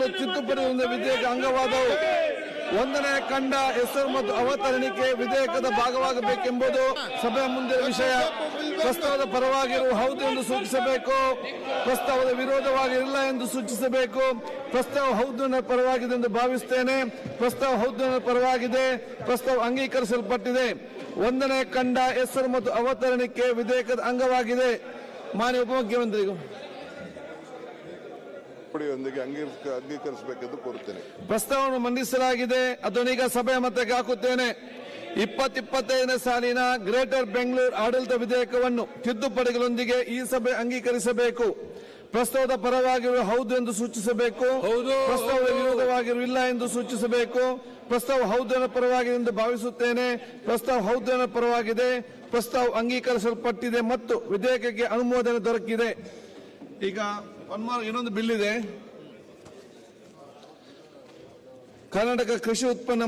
ಮೊದಲು ತಿದ್ದುಪಡಿ ಹೊಂದಿದ ವಿಧೇಯಕ ಅಂಗವಾದವು. ಒಂದನೇ ಕಂಡ ಹೆಸರು ಮತ್ತು ಅವತರಣಿಕೆ ವಿಧೇಯಕದ ಭಾಗವಾಗಬೇಕೆಂಬುದು ಸಭೆಯ ಮುಂದೆ ವಿಷಯ. ಪ್ರಸ್ತಾವದ ಪರವಾಗಿರುವ ಹೌದು ಎಂದು ಸೂಚಿಸಬೇಕು. ಪ್ರಸ್ತಾವದ ವಿರೋಧವಾಗಿರಲಿಲ್ಲ ಎಂದು ಸೂಚಿಸಬೇಕು. ಪ್ರಸ್ತಾವ ಹೌದು ಪರವಾಗಿದೆ ಎಂದು ಭಾವಿಸುತ್ತೇನೆ ಪ್ರಸ್ತಾವ ಹೌದು ಪರವಾಗಿದೆ. ಪ್ರಸ್ತಾವ ಅಂಗೀಕರಿಸಲ್ಪಟ್ಟಿದೆ. ಒಂದನೇ ಕಂಡ ಹೆಸರು ಮತ್ತು ಅವತರಣಿಕೆ ವಿಧೇಯಕದ ಅಂಗವಾಗಿದೆ. ಮಾನ್ಯ ಉಪಮುಖ್ಯಮಂತ್ರಿಗಳು ತಿದ್ದುಪಡಿಯೊಂದಿಗೆ ಅಂಗೀಕರಿಸ ಅಂಗೀಕರಿಸಬೇಕೆಂದು ಕೋರುತ್ತೇನೆ. ಪ್ರಸ್ತಾವವನ್ನು ಮಂಡಿಸಲಾಗಿದೆ. ಅದನ್ನೀಗ ಸಭೆ ಮತಕ್ಕೆ ಹಾಕುತ್ತೇನೆ. ಇಪ್ಪತ್ತಿಪ್ಪತ್ತೈದನೇ ಸಾಲಿನ ಗ್ರೇಟರ್ ಬೆಂಗಳೂರು ಆಡಳಿತ ವಿಧೇಯಕವನ್ನು ತಿದ್ದುಪಡಿಗಳೊಂದಿಗೆ ಈ ಸಭೆ ಅಂಗೀಕರಿಸಬೇಕು. ಪ್ರಸ್ತಾವದ ಪರವಾಗಿರುವ ಹೌದು ಎಂದು ಸೂಚಿಸಬೇಕು. ಹೌದು. ಪ್ರಸ್ತಾವದ ವಿರೋಧವಾಗಿರುವ ಇಲ್ಲ ಎಂದು ಸೂಚಿಸಬೇಕು. ಪ್ರಸ್ತಾವ ಹೌದು ಎನ್ನುವ ಪರವಾಗಿದೆ ಎಂದು ಭಾವಿಸುತ್ತೇನೆ. ಪ್ರಸ್ತಾವ ಹೌದು ಎನ್ನುವ ಪರವಾಗಿದೆ. ಪ್ರಸ್ತಾವ ಅಂಗೀಕರಿಸಲ್ಪಟ್ಟಿದೆ ಮತ್ತು ವಿಧೇಯಕಕ್ಕೆ ಅನುಮೋದನೆ ದೊರಕಿದೆ. ಈಗ ಒನ್ ಮಾರ್ ಇನ್ನೊಂದು ಬಿಲ್ ಇದೆ. ಕರ್ನಾಟಕ ಕೃಷಿ ಉತ್ಪನ್ನ